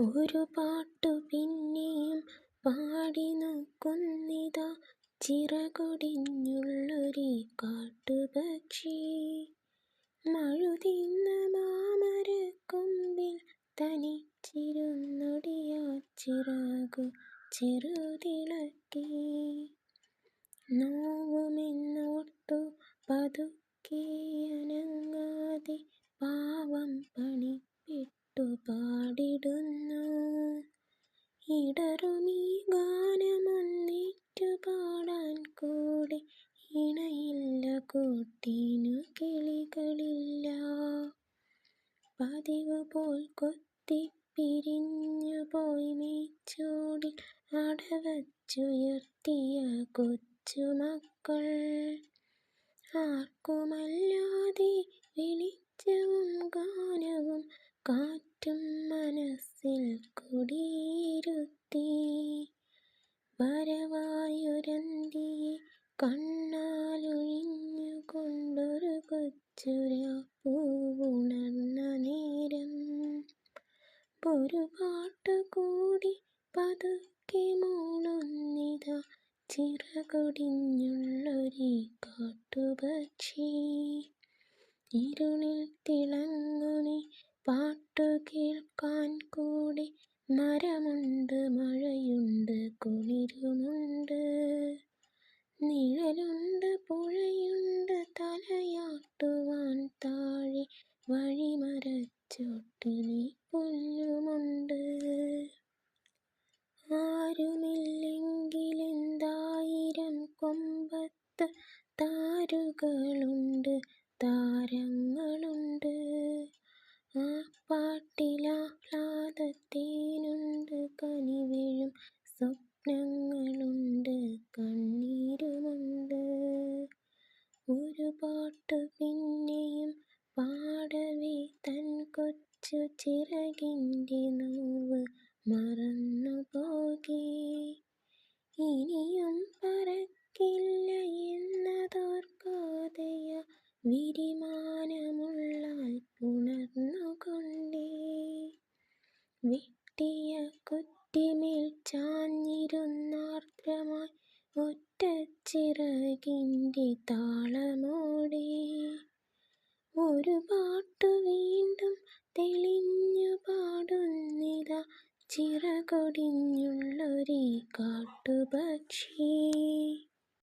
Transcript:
ഒരു പാട്ടു പിന്നെയും പാടി നോക്കുന്നിതാ ചിറകൊടിഞ്ഞുള്ളൊരു കാട്ടുപക്ഷി. മഴുതിന്ന മാമരക്കൊമ്പിൽ തനിച്ചിരുന്നൊടിയാ ചിറകു ചെറുതിളക്കി. നോവുമെന്നോർത്തു പതുക്കെ ഇടറുമീ ഗാനമൊന്നിറ്റു പാടാൻ കൂടെ ഇണയില്ല കൂട്ടിനു കിളികളില്ല. പതിവ് പോൽ കൊത്തി പിരിഞ്ഞു പോയി മേച്ചൂടിൽ അടവച്ചുയർത്തിയ കൊച്ചുമക്കൾ ആർക്കുമല്ലാതെ വിളിച്ചവും ഗാനവും കാറ്റും മനസ്സിൽ കുടിയിരുത്തി വരവായുരന്തിയെ കണ്ണാലൊഴിഞ്ഞുകൊണ്ടൊരു കൊച്ചുരാപ്പൂവുണർന്ന നേരം. ഒരു പാട്ടുകൂടി പതുക്കെ മൂളുന്നിതാ ചിറകൊടിഞ്ഞുള്ളൊരു കാട്ടുപക്ഷി. ഇരുളിൽ തിളങ്ങുമീ പാട്ടു കേൾക്കാൻ കൂടെ മരമുണ്ട് മഴയുണ്ട് കുളിരുമുണ്ട്. നിഴലുണ്ട് പുഴയുണ്ട് തലയാട്ടുവാൻ താഴെ വഴിമരച്ചോട്ടിലെ പുല്ലുമുണ്ട്. ആരുമില്ലെങ്കിലെന്തായിരം കൊമ്പത്ത് താരുകളുണ്ട് താരങ്ങളുണ്ട്. ആ പാട്ടിലാഹ്ലാദത്തേനുണ്ട് കനിവിഴും സ്വപ്നങ്ങളുണ്ട് കണ്ണീരുമുണ്ട് ഒരു പാട്ടു പിന്നെയും പാടവേ തൻ കൊച്ചു ചിറകിന്റെ നോവ് മറന്നു പോകേ ഇനിയും പറക്കില്ല എന്നതോർക്കാതെയ വിരിമാനമുള്ളാൽ വെട്ടിയ കുറ്റിമേൽ ചാഞ്ഞിരുന്നാർദ്രമായി ഒറ്റച്ചിറകിന്റെ താളമോടെ. ഒരു പാട്ടു വീണ്ടും തെളിഞ്ഞു പാടുന്നിതാ ചിറകൊടിഞ്ഞുള്ളൊരു കാട്ടുപക്ഷി.